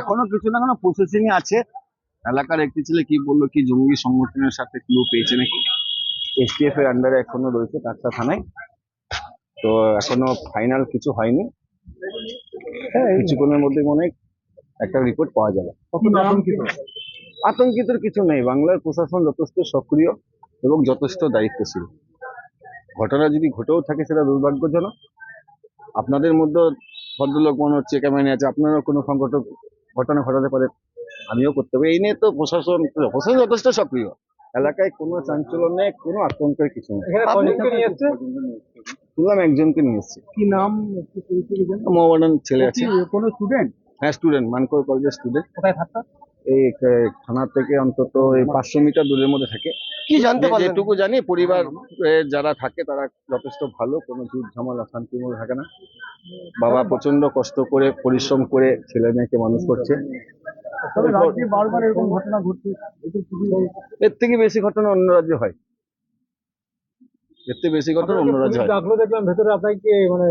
এখনও কিছু না কোনো প্রসেসিং এ আছে। এলাকার একটি ছেলে কি বলল কি জঙ্গি সংগঠনের সাথে ক্লু পেয়েছে নাকি? এসটিএফ এর আন্ডারে এখনও রয়েছে কাকসা থানায়। তো এখনও ফাইনাল কিছু হয়নি। কিছুক্ষণের মধ্যে মনে হয় একটা রিপোর্ট পাওয়া যাবে। আতঙ্কিত? কিছু নেই। বাংলার প্রশাসন যথেষ্ট সক্রিয় এবং যথেষ্ট দায়িত্বশীল। ঘটনা যদি ঘটেও থাকে সেটা দুর্ভাগ্যজনক। আপনাদের মধ্যে ভদ্রলোক মনে হচ্ছে ক্যামেরা আছে। আপনারও কোনো সংকট ঘটনা ঘটাতে পারে আমিও করতে পারি। এই নিয়ে তো প্রশাসন প্রশাসন যথেষ্ট সক্রিয়। এলাকায় কোনো চাঞ্চল্য নেই কোনো আতঙ্কের কিছু নেই। শুনলাম একজনকে নিয়ে এসেছি। কি নাম? মোহামেডান ছেলে আছে। কোনো স্টুডেন্ট হ্যাঁ স্টুডেন্ট মানকর কলেজের স্টুডেন্ট কোথায় থাকতো? এই থানা থেকে অন্তত এই পাঁচশো মিটার দূরের মধ্যে থাকে। কি জানতে যে- পারলেন? যেটুকু জানি পরিবার যারা থাকে তারা যথেষ্ট ভালো কোনো ঝুট ঝামেলা শান্তিমূল থাকে না। বাবা প্রচণ্ড কষ্ট করে পরিশ্রম করে ছেলে মেয়েকে মানুষ করছে। তবে রাজ্যে বারবার এরকম ঘটনা ঘটছে এর থেকে বেশি ঘটনা অন্য রাজ্যে হয়। এর থেকে বেশি ঘটনা অন্য রাজ্যে হয়। দেখলাম ভেতরে আপনাকে মানে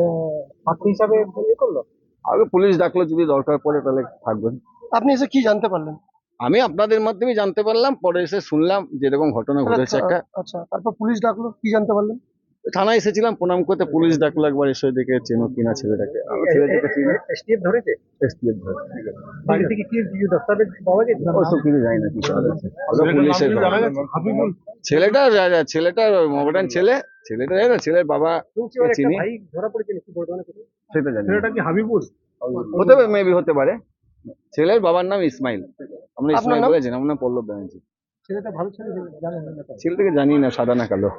হিসাবে ইয়ে করল? আগে পুলিশ ডাকলে যদি দরকার পড়ে তাহলে থাকবেন। আপনি এসে কি জানতে পারলেন? আমি আপনাদের মাধ্যমে জানতে পারলাম পরে এসে শুনলাম যে এরকম ঘটনা ঘটেছে একটা। আচ্ছা তারপর পুলিশ ডাকলো কি জানতে পারলেন? থানায় এসেছিলাম প্রণাম করতে পুলিশ ডাকলো একবার এসে দেখে চেনো কিনা ছেলেটাকে। আমি ছেলেটাকে চিনি। এসটিএফ ধরেছে? STF ধরে। বাড়ি থেকে কি কিছু দস্তাবেজ পাওয়া গেছে? ওসব কিছু জানি না কি করা যাচ্ছে। ওটা পুলিশের ছেলেটা ছেলেটা মডার্ন ছেলে। ছেলেটা জানি না ছেলের বাবা চিনি। ধরা পড়েছে নাকি বর্তমানে সেটা জানি ছেলেটা কি হাবিবুল? হতে পারে মেবি হতে পারে। ছেলের বাবার নাম ইসমাইল। আমরা ইসমাইল নাম? বলেছি আমার নাম পল্লব ব্যানার্জি। ছেলেটা ভালো ছেলে ছেলেটাকে জানি না সাদা না কালো।